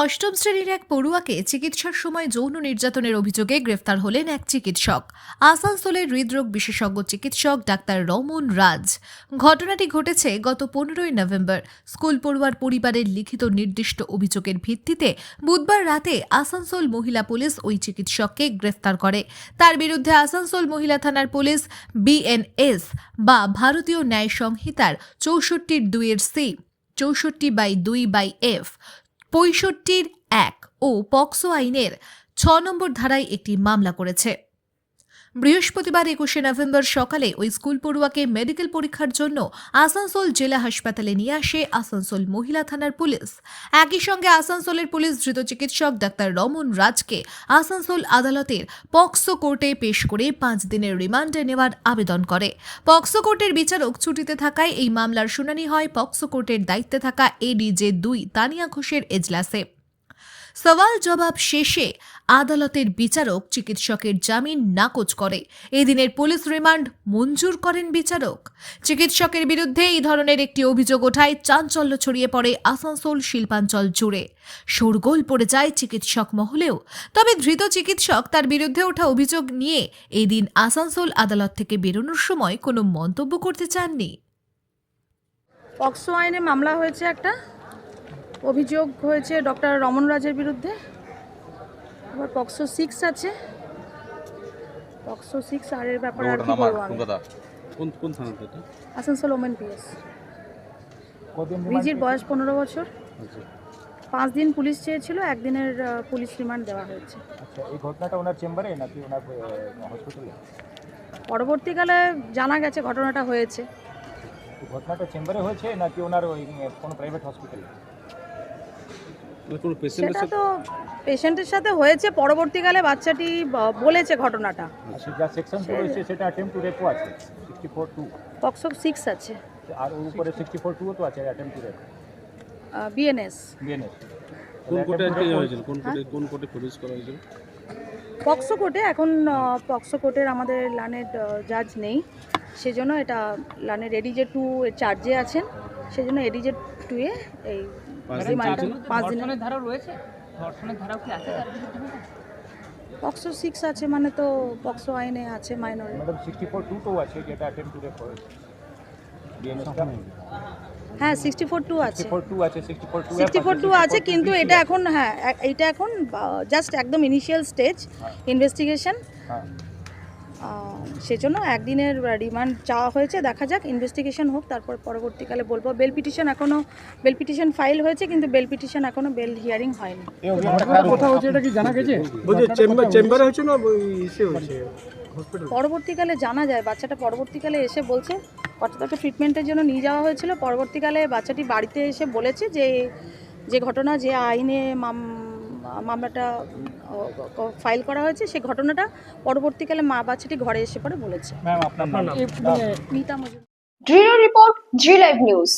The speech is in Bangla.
অষ্টম শ্রেণির এক পড়ুয়াকে চিকিৎসার সময় যৌন নির্যাতনের অভিযোগে গ্রেফতার হলেন এক চিকিৎসক। আসানসোলের হৃদরোগ বিশেষজ্ঞ চিকিৎসক ডাক্তার রমন রাজ। ঘটনাটি ঘটেছে গত পনেরোই নভেম্বর। স্কুল পড়ুয়ার পরিবারের লিখিত নির্দিষ্ট অভিযোগের ভিত্তিতে বুধবার রাতে আসানসোল মহিলা পুলিশ ওই চিকিৎসককে গ্রেফতার করে। তার বিরুদ্ধে আসানসোল মহিলা থানার পুলিশ বিএনএস বা ভারতীয় ন্যায় সংহিতার চৌষট্টির দুইয়ের সি, চৌষট্টি বাই দুই বাই এফ পঁয়ষট্টির এক ও পক্সো আইনের ছ নম্বর ধারায় একটি মামলা করেছে। বৃহস্পতিবার একুশে নভেম্বর সকালে ওই স্কুল পড়ুয়াকে মেডিকেল পরীক্ষার জন্য আসানসোল জেলা হাসপাতালে নিয়ে আসে আসানসোল মহিলা থানার পুলিশ। একই সঙ্গে আসানসোলের পুলিশ ধৃত চিকিৎসক ডাক্তার রমন রাজকে আসানসোল আদালতের পক্সো কোর্টে পেশ করে পাঁচ দিনের রিমান্ডে নেওয়ার আবেদন করে। পক্সো কোর্টের বিচারক ছুটিতে থাকায় এই মামলার শুনানি হয় পক্সো কোর্টের দায়িত্বে থাকা এডিজে দুই তানিয়া ঘোষের এজলাসে। সওয়াল জবাব শেষে আদালতের বিচারক চিকিৎসকের জামিন নাকচ করে। এদিনের পুলিশ রিমান্ড মঞ্জুর করেন বিচারক। চিকিৎসকের বিরুদ্ধে এই ধরনের একটি অভিযোগ ওঠায় চাঞ্চল্য ছড়িয়ে পড়ে আসানসোল শিল্পাঞ্চল জুড়ে। শোরগোল পড়ে যায় চিকিৎসক মহলেও, তবে ধৃত চিকিৎসক তার বিরুদ্ধে ওঠা অভিযোগ নিয়ে এদিন আসানসোল আদালত থেকে বেরোনোর সময় কোনো মন্তব্য করতে চাননি। পক্সো আইনে মামলা হয়েছে একটা। অভিযোগ হয়েছে ডক্টর রমন রাজের বিরুদ্ধে। আবার পক্সো সিক্স আছে। পক্সো সিক্স আর এর ব্যাপারে আর কি বলব আমি? কোন কোন থানাতে এটা? Asansol women PS. রিজির বয়স পনেরো বছর। আচ্ছা। পাঁচ দিন পুলিশ চেয়েছিল একদিনের পুলিশ রিমান্ড দেওয়া হয়েছে। আচ্ছা এই ঘটনাটা ওনার চেম্বারে নাকি ওনার হসপিটালে পরবর্তীকালে জানা গেছে ঘটনাটা হয়েছে। ঘটনাটা চেম্বারে হয়েছে নাকি ওনার ওই কোনো প্রাইভেট হসপিটালে সেটা তো পেশেন্টের সাথে হয়েছে পরবর্তীকালে বাচ্চাটি বলেছে ঘটনাটা। আচ্ছা যা সেকশন সেটা অ্যাটেম্প টু রেপও আছে sixty four two POCSO six আছে। আর ওর উপরে সিক্সটি ফোর টুও তো আছে attempt to rape BNS BNS কোন কোর্টে হয়েছিল? কোন কোর্টে কোন কোর্টে প্রডিউস করা হয়েছিল? পক্সো কোর্টে এখন পক্সো কোর্টের আমাদের লানের জাজ নেই। সেজন্য এটা লানের এডিজে টু এর চার্জে আছেন। সেজন্য এডিজে টু এ এই পাঁচ দিনের। ধারা রয়েছে? ধর্ষণের ধারাও কি আছে পক্সো সিক্স আছে মানে তো পক্সো আইনে আছে মাইনর ম্যাডাম সিক্সটি ফোর টুটাও আছে যেটা অ্যাটেম্প টু রেপ হয়েছে বিএনএসটা হ্যাঁ সিক্সটি ফোর টু আছে। সিক্সটি ফোর টু আছে কিন্তু এটা এখন হ্যাঁ এ- এইটা এখন জাস্ট একদম ইনিশিয়াল স্টেজ ইনভেস্টিগেশন হ্যাঁ। সেজন্য একদিনের রিমান্ড চাওয়া হয়েছে দেখা যাক ইনভেস্টিগেশন হোক তারপর পরবর্তীকালে বলব। বেল পিটিশন এখনও বেল পিটিশন ফাইল হয়েছে কিন্তু বেল পিটিশন এখনও বেল হিয়ারিং হয়নি। এটা চেম্বারে হয়েছে না ইসে হয়েছে? পরবর্তীকালে জানা যায় বাচ্চাটা পরবর্তীকালে এসে বলছে বাচ্চাটাকে ট্রিটমেন্টের জন্য নিয়ে যাওয়া হয়েছিল। পরবর্তীকালে বাচ্চাটি বাড়িতে এসে বলেছে যে যে ঘটনা যে আইনে মাম- মামলাটা ফাইল করা হয়েছে সেই ঘটনাটা পরবর্তীকালে মা বাচ্চাটি ঘরে এসে পরে বলেছে। ম্যাম আপনার নাম? Mita Majumdar. Bureau Report G Live News